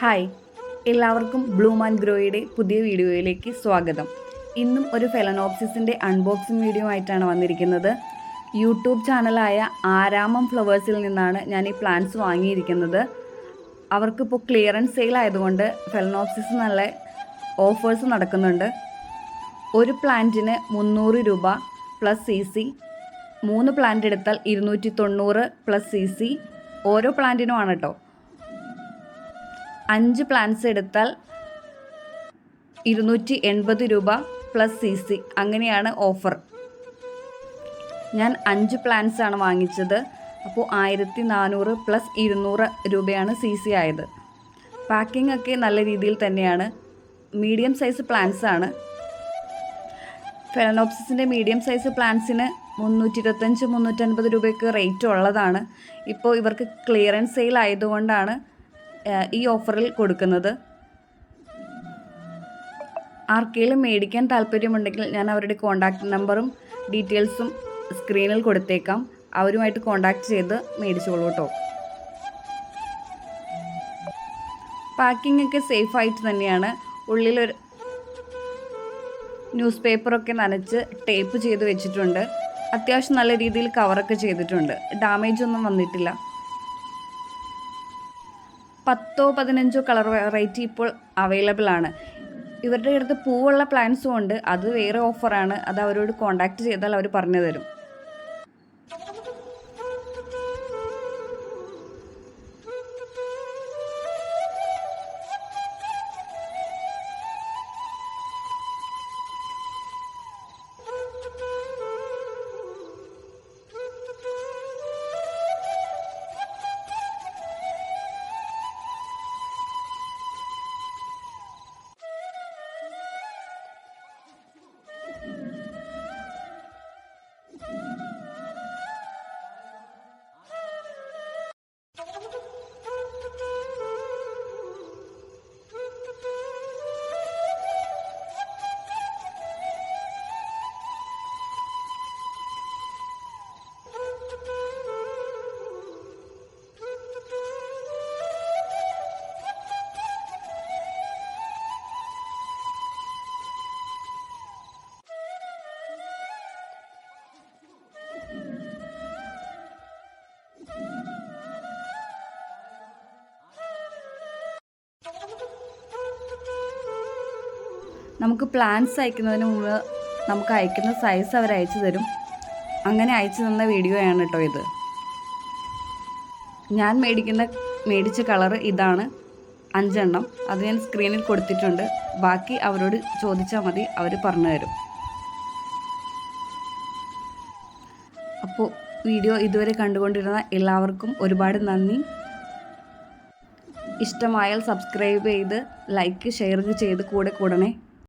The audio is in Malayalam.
ഹായ്. എല്ലാവർക്കും ബ്ലൂ ആൻഡ് ഗ്രോയുടെ പുതിയ വീഡിയോയിലേക്ക് സ്വാഗതം. ഇന്നും ഒരു ഫെലനോപ്സിസിന്റെ അൺബോക്സിംഗ് വീഡിയോ ആയിട്ടാണ് വന്നിരിക്കുന്നത്. യൂട്യൂബ് ചാനലായ ആരാമം ഫ്ലവേഴ്സിൽ നിന്നാണ് ഞാൻ ഈ പ്ലാന്റ്സ് വാങ്ങിയിരിക്കുന്നത്. അവർക്കിപ്പോൾ ക്ലിയറൻസ് സെയിൽ ആയതുകൊണ്ട് ഫെലനോപ്സിസ് നല്ല ഓഫേഴ്സ് നടക്കുന്നുണ്ട്. ഒരു പ്ലാന്റിന് മുന്നൂറ് രൂപ പ്ലസ് സി സി മൂന്ന് പ്ലാന്റ് എടുത്താൽ ഇരുന്നൂറ്റി തൊണ്ണൂറ് പ്ലസ് സി സി ഓരോ പ്ലാന്റിനുമാണ് കേട്ടോ അഞ്ച് പ്ലാൻസ് എടുത്താൽ ഇരുന്നൂറ്റി എൺപത് രൂപ പ്ലസ് സി സി അങ്ങനെയാണ് ഓഫർ ഞാൻ അഞ്ച് പ്ലാൻസ് ആണ് വാങ്ങിച്ചത്. അപ്പോൾ ആയിരത്തി നാനൂറ് പ്ലസ് ഇരുന്നൂറ് രൂപയാണ് സി സി ആയത്. പാക്കിംഗ് ഒക്കെ നല്ല രീതിയിൽ തന്നെയാണ്. മീഡിയം സൈസ് പ്ലാൻസ് ആണ്. ഫെലനോപ്സിസിന്റെ മീഡിയം സൈസ് പ്ലാൻസിന് മുന്നൂറ്റി ഇരുപത്തഞ്ച് മുന്നൂറ്റൻപത് രൂപയ്ക്ക് റേറ്റ് ഉള്ളതാണ്. ഇപ്പോൾ ഇവർക്ക് ക്ലിയറൻസ് സെയിൽ ആയതുകൊണ്ടാണ് ഈ ഓഫറിൽ കൊടുക്കുന്നത്? ആർക്കെങ്കിലും മേടിക്കാൻ താല്പര്യമുണ്ടെങ്കിൽ ഞാൻ അവരുടെ കോൺടാക്റ്റ് നമ്പറും ഡീറ്റെയിൽസും സ്ക്രീനിൽ കൊടുത്തേക്കാം. അവരുമായിട്ട് കോൺടാക്റ്റ് ചെയ്ത് മേടിച്ചോളൂ കേട്ടോ. പാക്കിംഗ് ഒക്കെ സേഫ് ആയിട്ട് തന്നെയാണ്. ഉള്ളിലൊരു ന്യൂസ് പേപ്പറൊക്കെ നനച്ച് ടേപ്പ് ചെയ്ത് വെച്ചിട്ടുണ്ട്. അത്യാവശ്യം നല്ല രീതിയിൽ കവറൊക്കെ ചെയ്തിട്ടുണ്ട്. ഡാമേജ് ഒന്നും വന്നിട്ടില്ല. പത്തോ പതിനഞ്ചോ കളർ വെറൈറ്റി ഇപ്പോൾ അവൈലബിൾ ആണ്. ഇവരുടെ അടുത്ത് പൂവുള്ള പ്ലാന്റ്സും ഉണ്ട്. അത് വേറെ ഓഫറാണ് അത് അവരോട് കോണ്ടാക്ട് ചെയ്താൽ അവർ പറഞ്ഞു തരും. നമുക്ക് പ്ലാൻസ് അയക്കുന്നതിന് മുമ്പ് നമുക്ക് അയക്കുന്ന സൈസ് അവർ അയച്ചു തരും. അങ്ങനെ അയച്ചു തന്ന വീഡിയോ ആണ് കേട്ടോ ഇത്. ഞാൻ മേടിക്കുന്ന മേടിച്ച കളർ ഇതാണ്. അഞ്ചെണ്ണം. അത് ഞാൻ സ്ക്രീനിൽ കൊടുത്തിട്ടുണ്ട്. ബാക്കി അവരോട് ചോദിച്ചാൽ മതി. അവർ പറഞ്ഞു തരും. അപ്പോൾ വീഡിയോ ഇതുവരെ കണ്ടുകൊണ്ടിരുന്ന എല്ലാവർക്കും ഒരുപാട് നന്ദി. ഇഷ്ടമായാൽ സബ്സ്ക്രൈബ് ചെയ്ത് ലൈക്ക് ഷെയർ ചെയ്ത് കൂടെ കൂടണേ.